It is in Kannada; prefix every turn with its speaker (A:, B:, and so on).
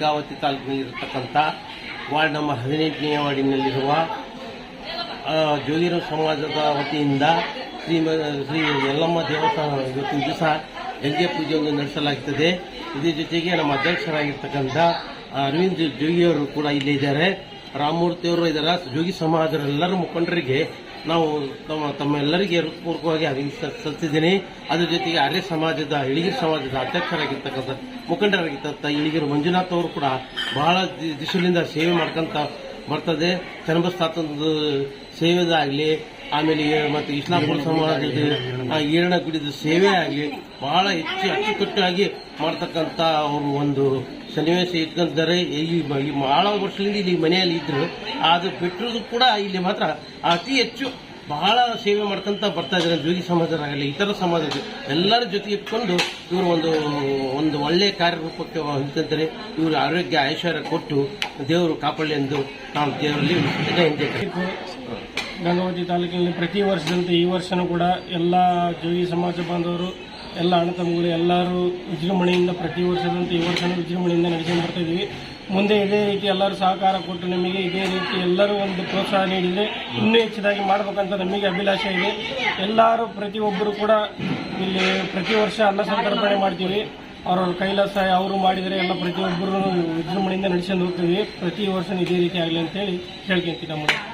A: ಗಂಗಾವತಿ ತಾಲೂಕಿನಲ್ಲಿರತಕ್ಕಂಥ ವಾರ್ಡ್ ನಂಬರ್ ಹದಿನೆಂಟನೇ ವಾರ್ಡಿನಲ್ಲಿರುವ ಆ, ಜೋಗಿರ ಸಮಾಜದ ವತಿಯಿಂದ ಶ್ರೀ ಶ್ರೀ ಯಲ್ಲಮ್ಮ ದೇವಸ್ಥಾನ ಇವತ್ತಿನ ದಿವಸ ಗಂಗೆ ಪೂಜೆಯನ್ನು ನಡೆಸಲಾಗುತ್ತದೆ ಇದ್ರ ಜೊತೆಗೆ ನಮ್ಮ ಅಧ್ಯಕ್ಷರಾಗಿರ್ತಕ್ಕಂಥ ಅರವಿಂದ್ ಜೋಗಿಯವರು ಕೂಡ ಇಲ್ಲಿ ಇದ್ದಾರೆ. ರಾಮಮೂರ್ತಿಯವರು ಇದರ ಜೋಗಿ ಎಲ್ಲರೂ ಮುಖಂಡರಿಗೆ ನಾವು ತಮ್ಮ ತಮ್ಮೆಲ್ಲರಿಗೆ ಹೃತ್ಪೂರ್ವಕವಾಗಿ ಅಭಿನಂದನೆ ಸಲ್ಲಿಸಿದ್ದೀನಿ. ಅದ್ರ ಜೊತೆಗೆ ಆರ್ಯ ಸಮಾಜದ ಇಳಿಗಿರು ಸಮಾಜದ ಅಧ್ಯಕ್ಷರಾಗಿರ್ತಕ್ಕಂಥ ಮುಖಂಡರಾಗಿರ್ತಕ್ಕಂಥ ಇಳಿಗಿರು ಮಂಜುನಾಥ್ ಅವರು ಕೂಡ ಬಹಳ ದಿ- ದಿವಸಗಳಿಂದ ಸೇವೆ ಮಾಡ್ಕೊಂತ ಬರ್ತದೆ. ಚನ್ನಬಸ್ತಾತಂದು ಸೇವೆದಾಗಲಿ ಆಮೇಲೆ ಮತ್ತು ಇಸ್ಲಾಂಪುರ ಸಮಾಜದ ಈರಣ ಗುಡಿದ ಸೇವೆ ಆಗಲಿ ಬಹಳ ಹೆಚ್ಚು ಅಚ್ಚುಕಟ್ಟಾಗಿ ಮಾಡ್ತಕ್ಕಂಥ ಅವರು ಒಂದು ಸನ್ನಿವೇಶ ಇಟ್ಕೊಂತಾರೆ. ಇಲ್ಲಿ ಬಹಳ ವರ್ಷದಿಂದ ಇಲ್ಲಿ ಮನೆಯಲ್ಲಿ ಇದ್ರು. ಅದು ಬಿಟ್ಟಿರೋದು ಕೂಡ ಇಲ್ಲಿ ಮಾತ್ರ ಅತಿ ಹೆಚ್ಚು ಬಹಳ ಸೇವೆ ಮಾಡ್ಕೊಂತ ಬರ್ತಾ ಇದ್ದಾರೆ. ಜೋಗಿ ಸಮಾಜರಾಗಲಿ ಇತರ ಸಮಾಜದ ಎಲ್ಲರ ಜೊತೆ ಇಟ್ಕೊಂಡು ಇವರು ಒಂದು ಒಂದು ಒಳ್ಳೆ ಕಾರ್ಯರೂಪಕ್ಕೆ ಹೊಂದ್ಕೊಂತಾರೆ. ಇವರು ಆರೋಗ್ಯ, ಐಶ್ವರ್ಯ ಕೊಟ್ಟು ದೇವರು ಕಾಪಾಡಲಿ ಎಂದು ನಾವು ದೇವರಲ್ಲಿ
B: ಗಂಗಾವತಿ ತಾಲೂಕಿನಲ್ಲಿ ಪ್ರತಿ ವರ್ಷದಂತೆ ಈ ವರ್ಷನೂ ಕೂಡ ಎಲ್ಲ ಜೋಗಿ ಸಮಾಜ ಬಾಂಧವರು ಎಲ್ಲ ಅಣ್ಣ ತಮ್ಮಗಳು ಎಲ್ಲರೂ ವಿಜೃಂಭಣೆಯಿಂದ ಪ್ರತಿ ವರ್ಷದಂತೆ ಈ ವರ್ಷನೂ ವಿಜೃಂಭಣೆಯಿಂದ ನಡೆಸ್ಕೊಂಡು ಬರ್ತಾ ಇದ್ದೀವಿ. ಮುಂದೆ ಇದೇ ರೀತಿ ಎಲ್ಲರೂ ಸಹಕಾರ ಕೊಟ್ಟು ನಮಗೆ ಇದೇ ರೀತಿ ಎಲ್ಲರೂ ಒಂದು ಪ್ರೋತ್ಸಾಹ ನೀಡಿದರೆ ಇನ್ನೂ ಹೆಚ್ಚಿದಾಗಿ ಮಾಡಬೇಕಂತ ನಮಗೆ ಅಭಿಲಾಷೆ ಇದೆ. ಎಲ್ಲರೂ ಪ್ರತಿಯೊಬ್ಬರು ಕೂಡ ಇಲ್ಲಿ ಪ್ರತಿ ವರ್ಷ ಅನ್ನ ಸಂತರ್ಪಣೆ ಮಾಡ್ತೀವಿ. ಅವ್ರವ್ರ ಕೈಲಾಸ ಅವರು ಮಾಡಿದರೆ ಎಲ್ಲ ಪ್ರತಿಯೊಬ್ಬರು ವಿಜೃಂಭಣೆಯಿಂದ ನಡೆಸ್ಕೊಂಡು ಹೋಗ್ತೀವಿ. ಪ್ರತಿ ವರ್ಷ ಇದೇ ರೀತಿ ಆಗಲಿ ಅಂತೇಳಿ ಕೇಳ್ಕೊಂತೀವಿ ನಮ್ಮದು